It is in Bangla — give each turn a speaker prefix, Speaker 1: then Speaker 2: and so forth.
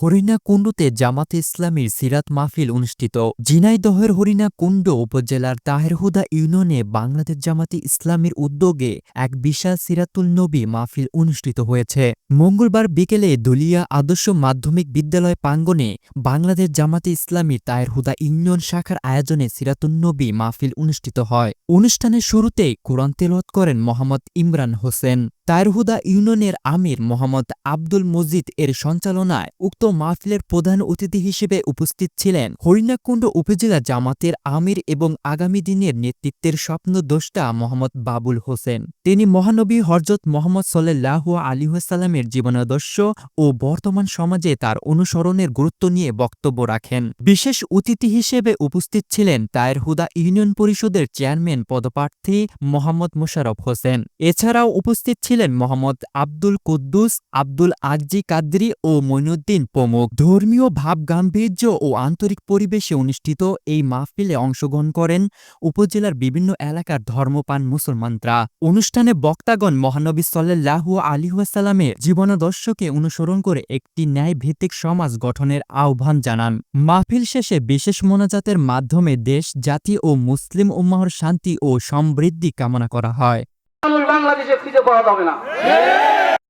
Speaker 1: হরিণাকুণ্ডুতে জামাতে ইসলামীর সিরাত মাহফিল অনুষ্ঠিত। ঝিনাইদহের হরিণাকুণ্ড উপজেলার তাহেরহুদা ইউনিয়নে বাংলাদেশ জামাতে ইসলামীর উদ্যোগে এক বিশাল সিরাতুল নবী মাহফিল অনুষ্ঠিত হয়েছে। মঙ্গলবার বিকেলে দলিয়া আদর্শ মাধ্যমিক বিদ্যালয় প্রাঙ্গণে বাংলাদেশ জামাতে ইসলামীর তাহেরহুদা ইউনিয়ন শাখার আয়োজনে সিরাতুল নবী মাহফিল অনুষ্ঠিত হয়। অনুষ্ঠানের শুরুতেই কোরআন তেলত করেন মোহাম্মদ ইমরান হোসেন। তায়েরহুদা ইউনিয়নের আমির মোহাম্মদ আব্দুল মজিদ এর সঞ্চালনায় উক্ত মাহফিলের প্রধান অতিথি হিসেবে উপস্থিত ছিলেন হরিণাকুণ্ড উপজেলা জামাতের আমির এবং আগামী দিনের নেতৃত্বের স্বপ্ন স্বপ্নদ্রষ্টা মোহাম্মদ বাবুল হোসেন। তিনি মহানবী হরজত মোহাম্মদ সাল্লাহ আলিহাসাল্লামের জীবনাদর্শ ও বর্তমান সমাজে তার অনুসরণের গুরুত্ব নিয়ে বক্তব্য রাখেন। বিশেষ অতিথি হিসেবে উপস্থিত ছিলেন তায়েরহুদা ইউনিয়ন পরিষদের চেয়ারম্যান পদপ্রার্থী মোহাম্মদ মোশারফ হোসেন। এছাড়াও উপস্থিত ছিলেন মোহাম্মদ আব্দুল কুদ্দুস, আব্দুল আগজি কাদ্রি ও মইনুদ্দিন প্রমুখ। ধর্মীয় ভাব গাম্ভীর্য ও আন্তরিক পরিবেশে অনুষ্ঠিত এই মাহফিলে অংশগ্রহণ করেন উপজেলার বিভিন্ন এলাকার ধর্মপান মুসলমানরা। অনুষ্ঠানে বক্তাগণ মহানবী সাল্লাহু আলিহাসাল্লামের জীবনাদর্শকে অনুসরণ করে একটি ন্যায়ভিত্তিক সমাজ গঠনের আহ্বান জানান। মাহফিল শেষে বিশেষ মোনাজাতের মাধ্যমে দেশ, জাতি ও মুসলিম উম্মাহর শান্তি ও সমৃদ্ধি কামনা করা হয়।
Speaker 2: বাংলাদেশে খুঁজে পাওয়া যাবে না।